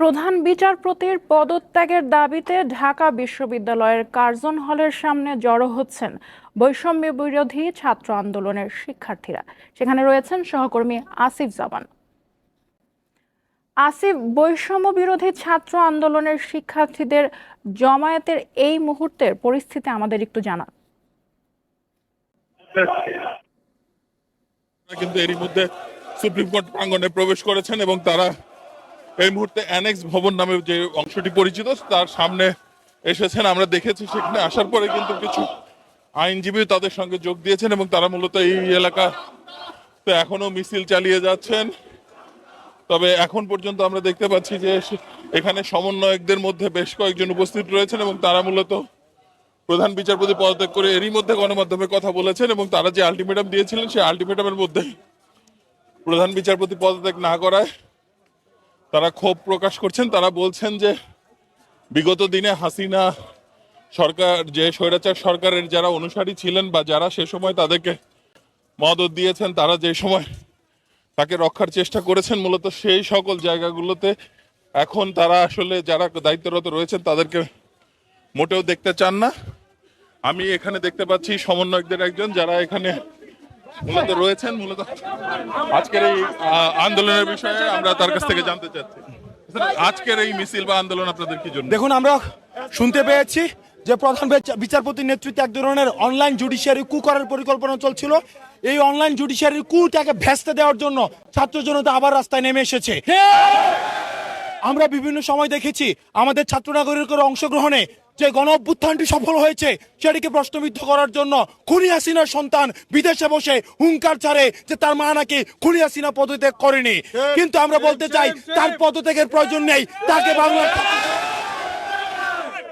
প্রধান বিচারপতির পদত্যাগের দাবিতে ঢাকা বিশ্ববিদ্যালয়ের কার্জন হলের সামনে জড়ো হচ্ছেন বৈষম্য বিরোধী ছাত্র আন্দোলনের শিক্ষার্থীরা। সেখানে রয়েছেন সহকর্মী আসিফ জামান। আসিফ, বৈষম্য বিরোধী ছাত্র আন্দোলনের শিক্ষার্থীদের জমায়েতের এই মুহূর্তের পরিস্থিতি আমাদের একটু জানা তারা কিন্তু এরই মধ্যে সুপ্রিম কোর্ট প্রাঙ্গনে প্রবেশ করেছেন এবং তারা এই মুহূর্তে অ্যানেক্স ভবন নামে যে অংশটি পরিচিত, তার সামনে এসেছেন। আমরা দেখেছি সেখানে আসার পরে কিন্তু কিছু আইনজীবী তাদের সঙ্গে যোগ দিয়েছেন এবং তারা মূলত এই এলাকা তো এখনও মিছিল চালিয়ে যাচ্ছেন। তবে এখন পর্যন্ত আমরা দেখতে পাচ্ছি যে এখানে সমন্বয়কদের মধ্যে বেশ কয়েকজন উপস্থিত রয়েছেন এবং তারা মূলত প্রধান বিচারপতি পদত্যাগ করে এরই মধ্যে গণমাধ্যমে কথা বলেছেন এবং তারা যে আলটিমেটাম দিয়েছিলেন সেই আলটিমেটামের মধ্যে প্রধান বিচারপতি পদত্যাগ না করায় তারা ক্ষোভ প্রকাশ করছেন, তারা বলছেন যে বিগত দিনে হাসিনা সরকার, যে স্বৈরাচার সরকারের যারা অনুসারী ছিলেন বা যারা সে সময় তাদেরকে মদত দিয়েছেন, তারা যে সময় তাকে রক্ষার চেষ্টা করেছেন, মূলত সেই সকল জায়গাগুলোতে এখন তারা আসলে যারা দায়িত্বরত রয়েছেন, তাদেরকে মোটেও দেখতে চান না। আমি এখানে দেখতে পাচ্ছি সমন্বয়কদের একজন যারা এখানে মূলত রয়েছেন, মূলত আজকের এই আন্দোলনের বিষয়ে আমরা তার কাছ থেকে জানতে চাচ্ছি। আজকের এই মিছিল বা আন্দোলন আপনাদের কি জন্য? দেখুন, আমরা শুনতে পেয়েছি যে প্রধান বিচারপতির নেতৃত্বে এক ধরনের অনলাইন জুডিশিয়ারি কু করার পরিকল্পনা চলছিল। এই অনলাইন জুডিশিয়ারি কুটাকে ভেস্তে দেওয়ার জন্য ছাত্র জনতা আবার রাস্তায় নেমে এসেছে। আমরা বিভিন্ন সময় দেখেছি, আমাদের ছাত্র নাগরিকের অংশগ্রহণে যে গণ অভ্যুত্থানটি সফল হয়েছে সেটিকে প্রশ্নবিদ্ধ করার জন্য খুনি হাসিনার সন্তান বিদেশে বসে হুঙ্কার ছাড়ে যে তার মা নাকি খুনি হাসিনা পদত্যাগ করেনি। কিন্তু আমরা বলতে চাই তার পদত্যাগের প্রয়োজন নেই তাকে বাংলার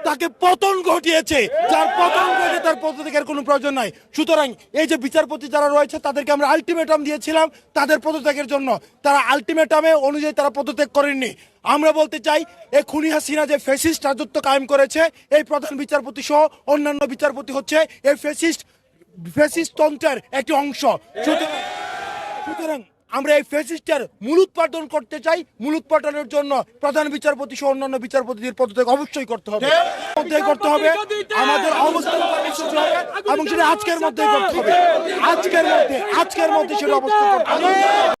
তাকে পতন ঘটিয়েছে। যার পতন ঘটে তার পদত্যাগের কোনো প্রয়োজন নাই। সুতরাং এই যে বিচারপতি যারা রয়েছে, তাদেরকে আমরা আলটিমেটাম দিয়েছিলাম তাদের পদত্যাগের জন্য। তারা আলটিমেটামে অনুযায়ী তারা পদত্যাগ করেননি। আমরা বলতে চাই এই খুনি হাসিনা যে ফেসিস্ট রাজত্ব কায়েম করেছে, এই প্রধান বিচারপতি সহ অন্যান্য বিচারপতি হচ্ছে এই ফেসিস্ট ফেসিস্ট তন্ত্রের একটি অংশ। সুতরাং সুতরাং আমরা এই ফেসিস্টার মূল উৎপাদন করতে চাই মূল উৎপাদনের জন্য প্রধান বিচারপতি সহ অন্যান্য বিচারপতিদের পদত্যাগ অবশ্যই করতে হবে। পদত্যাগ করতে হবে। আমাদের অবস্থান এবং সেটা আজকের মধ্যে করতে হবে। আজকের মধ্যে আজকের মধ্যে সেটা অবস্থান করতে হবে।